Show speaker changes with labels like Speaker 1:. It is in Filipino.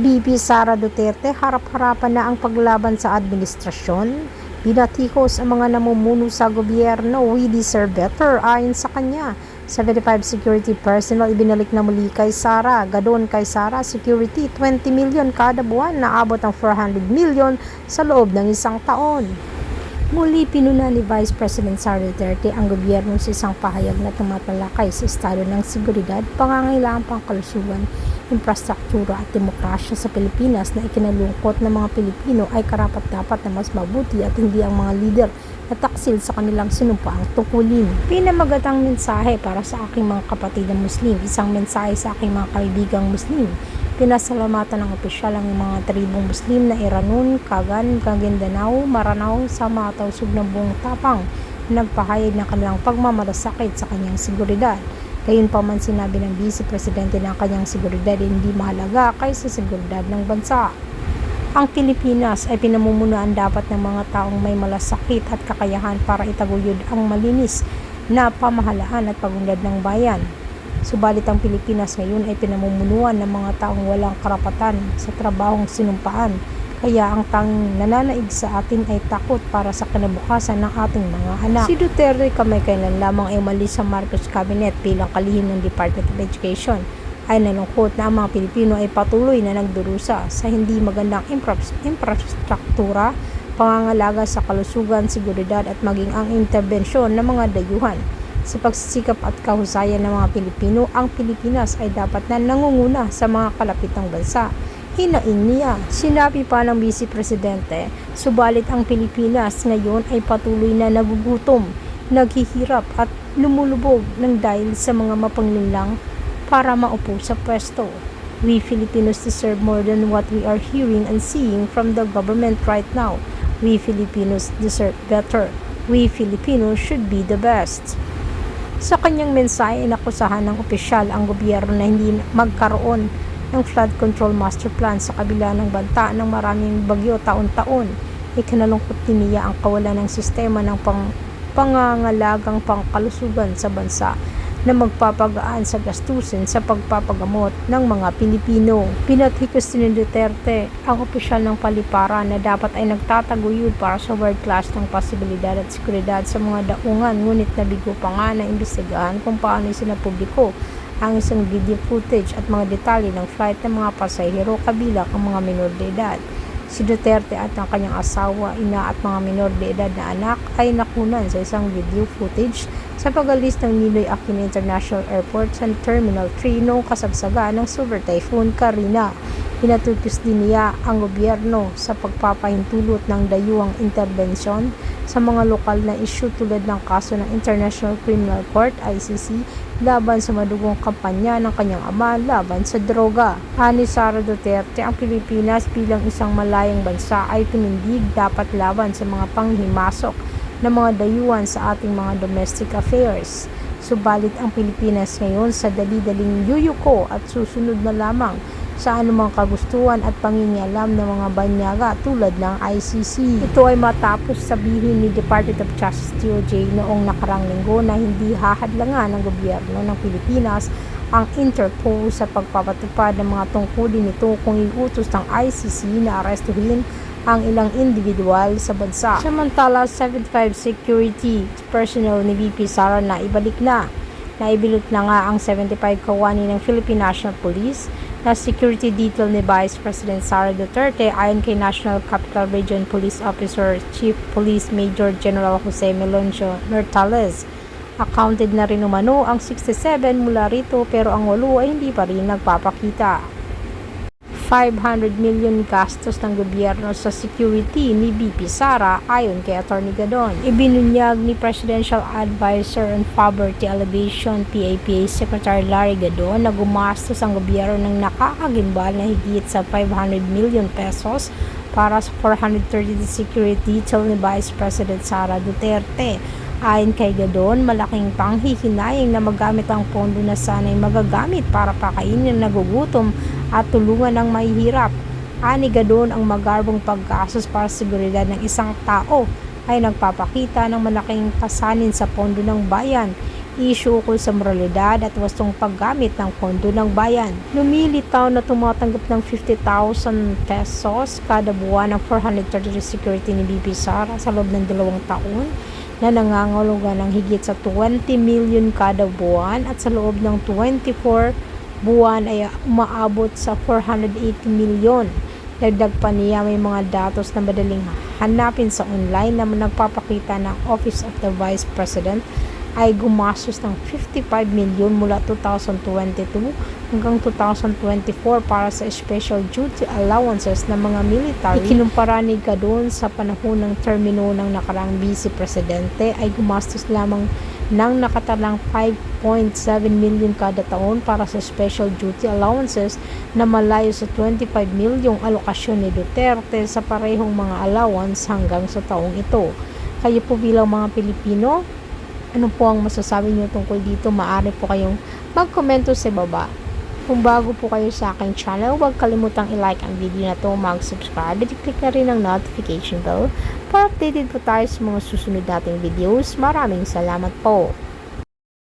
Speaker 1: BP Sara Duterte harap-harapan na ang paglaban sa administrasyon. Binatikos ang mga namumuno sa gobyerno, we deserve better ayon sa kanya. 75 security personnel ibinalik na muli kay Sara. Gadon kay Sara, security 20 million kada buwan na abot ang 400 million sa loob ng isang taon. Muli pinuna ni Vice President Sara Duterte ang gobyerno sa isang pahayag na tumatalakay sa estado ng seguridad, pangangailangan pangkalusugan, infrastruktura at demokrasya sa Pilipinas na ikinalungkot ng mga Pilipino ay karapat-dapat na mas mabuti at hindi ang mga lider na taksil sa kanilang sinumpaang tungkulin. Pinamagatang mensahe para sa aking mga kapatid na Muslim, isang mensahe sa aking mga kaibigang Muslim. Pinasalamatan ng opisyal ang mga tribong Muslim na Iranun, Kagan, Kaguindanao, Maranao sa mga tausog ng buong tapang na nagpahayag ng kanilang pagmamalasakit sa kanyang seguridad. Gayunpaman sinabi ng Vice Presidente na ang kanyang seguridad hindi mahalaga kaysa seguridad ng bansa. Ang Pilipinas ay pinamumunuan dapat ng mga taong may malasakit at kakayahan para itaguyod ang malinis na pamahalaan at pagunlad ng bayan. Subalit ang Pilipinas ngayon ay pinamumunuan ng mga taong walang karapatan sa trabahong sinumpaan. Kaya ang tanging nananaig sa atin ay takot para sa kinabukasan ng ating mga anak. Si Duterte kamay kailan lamang ay umalis sa Marcos Cabinet bilang kalihim ng Department of Education ay nalungkot na ang mga Pilipino ay patuloy na nagdurusa sa hindi magandang infra- infrastruktura, pangangalaga sa kalusugan, seguridad at maging ang interbensyon ng mga dayuhan. Sa pagsisikap at kahusayan ng mga Pilipino, ang Pilipinas ay dapat na nangunguna sa mga kalapitang bansa. Hinaing niya. Sinabi pa ng Vice Presidente, subalit ang Pilipinas ngayon ay patuloy na nagugutom, naghihirap at lumulubog ng dahil sa mga mapanglinlang para maupo sa pwesto. We Filipinos deserve more than what we are hearing and seeing from the government right now. We Filipinos deserve better. We Filipinos should be the best. Sa kanyang mensahe, inakusahan ng opisyal ang gobyerno na hindi magkaroon ng flood control master plan sa kabila ng banta ng maraming bagyo taon-taon. Ikinalungkot din niya ang kawalan ng sistema ng pang pangangalagang pangkalusugan sa bansa na magpapagaan sa gastusin sa pagpapagamot ng mga Pilipino. Pinatikos ni Duterte ang opisyal ng paliparan na dapat ay nagtataguyod para sa world class ng posibilidad at seguridad sa mga daungan ngunit nabigo pa nga na imbestigahan kung paano sinapubliko ang isang video footage at mga detalye ng flight ng mga pasahero kabilang ang mga minor de edad. Si Duterte at ang kanyang asawa, ina at mga minor de edad na anak ay nakunan sa isang video footage sa pagalis ng Ninoy Aquino International Airport sa Terminal 3 noong kasagsaga ng Super Typhoon Karina. Pinatutos din niya ang gobyerno sa pagpapahintulot ng dayuhang interbensyon sa mga lokal na isyu tulad ng kaso ng International Criminal Court ICC laban sa madugong kampanya ng kanyang ama laban sa droga. Ani Sara Duterte, ang Pilipinas bilang isang malayang bansa ay tumindig dapat laban sa mga panghimasok ng mga dayuhan sa ating mga domestic affairs. Subalit ang Pilipinas ngayon sa dali-daling yuyuko at susunod na lamang sa anumang kagustuhan at pangingialam ng mga banyaga tulad ng ICC. Ito ay matapos sabihin ni Department of Justice DOJ noong nakarang linggo na hindi hahadlangan ng gobyerno ng Pilipinas ang Interpol sa pagpapatupad ng mga tungkulin nito kung iutos ng ICC na arestuhin ang ilang individual sa bansa. Samantala, 75 security personnel ni VP Sara na ibalik na. Naibilot na nga ang 75 kawani ng Philippine National Police na security detail ni Vice President Sara Duterte ayon kay National Capital Region Police Officer Chief Police Major General Jose Meloncio Mertales. Accounted na rin umano ang 67 mula rito pero ang walo ay hindi pa rin nagpapakita. 500 million gastos ng gobyerno sa security ni BP Sara ayon kay Atty. Gadon. Ibinunyag ni Presidential Advisor on Poverty Alleviation PAPA Secretary Larry Gadon na gumastos ang gobyerno ng nakakagimbal na higit sa 500 million pesos para sa 430 security detail ni Vice President Sara Duterte. Ayon kay Gadon, malaking panghihinayang na magamit ang pondo na sana'y magagamit para pakainin ang nagugutom at tulungan ang mahihirap. Ani Gadon ang magarbong paggastos para sa seguridad ng isang tao ay nagpapakita ng malaking kasanin sa pondo ng bayan. issue ukol sa moralidad at wastong paggamit ng pondo ng bayan. Lumilitaw na tumatanggap ng 50,000 pesos kada buwan ng 433 security ni BP Sara sa loob ng dalawang taon na nangangulugan ng higit sa 20 million kada buwan at sa loob ng 24 buwan ay umaabot sa 480 milyon. Dagdag pa niya may mga datos na madaling hanapin sa online na nagpapakita ng Office of the Vice President ay gumastos ng 55 milyon mula 2022 hanggang 2024 para sa special duty allowances ng mga military. Ikinumpara ni Gadon sa panahon ng termino ng nakarang vice presidente ay gumastos lamang ng nakatalang 5.7 million kada taon para sa special duty allowances na malayo sa 25 milyong alokasyon ni Duterte sa parehong mga allowance hanggang sa taong ito. Kayo po bilang mga Pilipino, ano po ang masasabi niyo tungkol dito? Maaari po kayong magkomento sa baba. Kung bago po kayo sa aking channel, huwag kalimutang i-like ang video na to, mag-subscribe at i-click na rin ang notification bell para updated po tayo sa mga susunod nating videos. Maraming salamat po!